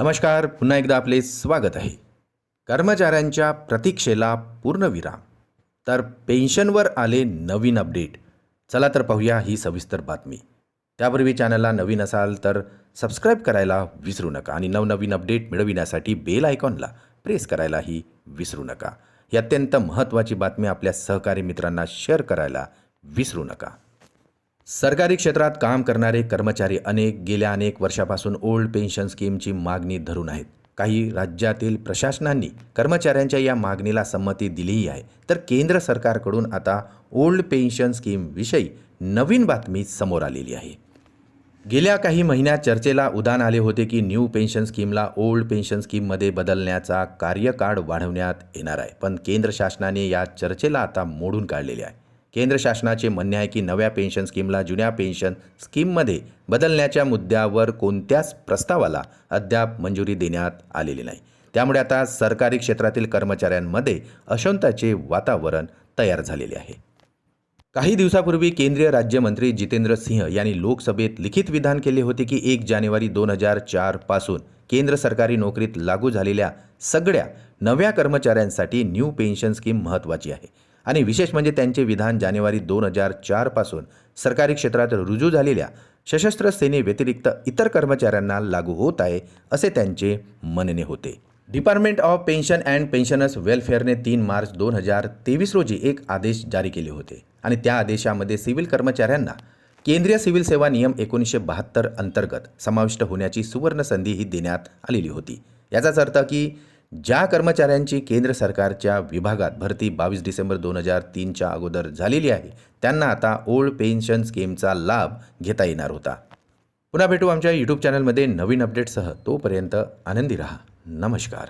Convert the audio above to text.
नमस्कार पुन्हा एकदा आपले स्वागत आहे. कर्मचाऱ्यांच्या प्रतीक्षेला पूर्णविराम. तर पेन्शनवर आले नवीन अपडेट. चला तर पाहूया ही सविस्तर बातमी. त्यापूर्वी चॅनलला नवीन असाल तर सबस्क्राईब करायला विसरू नका आणि नवनवीन अपडेट मिळविण्यासाठी बेल आयकॉनला प्रेस करायलाही विसरू नका. ही अत्यंत महत्त्वाची बातमी आपल्या सहकारी मित्रांना शेअर करायला विसरू नका. सरकारी क्षेत्रात काम करणारे कर्मचारी अनेक गेल्या अनेक वर्षापासून ओल्ड पेन्शन स्कीमची मागणी धरून आहेत. काही राज्यातील प्रशासनांनी कर्मचाऱ्यांच्या या मागणीला संमती दिलीही आहे. तर केंद्र सरकारकडून आता ओल्ड पेन्शन स्कीमविषयी नवीन बातमी समोर आलेली आहे. गेल्या काही महिन्यात चर्चेला उदान आले होते की न्यू पेन्शन स्कीमला ओल्ड पेन्शन स्कीममध्ये बदलण्याचा कार्यकाळ वाढवण्यात येणार आहे. पण केंद्र शासनाने या चर्चेला आता मोडून काढलेले आहे. केंद्र शासनाचे म्हणणे आहे की नव्या पेन्शन स्कीमला जुन्या पेन्शन स्कीममध्ये बदलण्याच्या मुद्द्यावर कोणत्याच प्रस्तावाला अद्याप मंजुरी देण्यात आलेली नाही. त्यामुळे आता सरकारी क्षेत्रातील कर्मचाऱ्यांमध्ये अशांताचे वातावरण तयार झालेले आहे. काही दिवसापूर्वी केंद्रीय राज्यमंत्री जितेंद्र सिंह यांनी लोकसभेत लिखित विधान केले होते की एक जानेवारी दोन हजार चारपासून केंद्र सरकारी नोकरीत लागू झालेल्या सगळ्या नव्या कर्मचाऱ्यांसाठी न्यू पेन्शन स्कीम महत्त्वाची आहे. आणि विशेष म्हणजे त्यांचे विधान जानेवारी दोन हजार चारपासून सरकारी क्षेत्रात रुजू झालेल्या सशस्त्र सेनेव्यतिरिक्त इतर कर्मचाऱ्यांना लागू होत आहे असे त्यांचे म्हणणे होते. Department of pension and pensioners वेलफेअरने तीन मार्च दोन हजार तेवीस रोजी एक आदेश जारी केले होते आणि त्या आदेशामध्ये सिव्हिल कर्मचाऱ्यांना केंद्रीय सिव्हिल सेवा नियम एकोणीसशे बहात्तर अंतर्गत समाविष्ट होण्याची सुवर्ण संधी ही देण्यात आलेली होती. याचाच अर्थ की ज्या कर्मचाऱ्यांची केंद्र सरकारच्या विभागात भरती बावीस डिसेंबर दोन हजार तीनच्या अगोदर झालेली आहे त्यांना आता ओल्ड पेन्शन स्कीमचा लाभ घेता येणार होता. पुन्हा भेटू आमच्या यूट्यूब चॅनलमध्ये नवीन अपडेटसह तोपर्यंत आनंदी रहा. नमस्कार.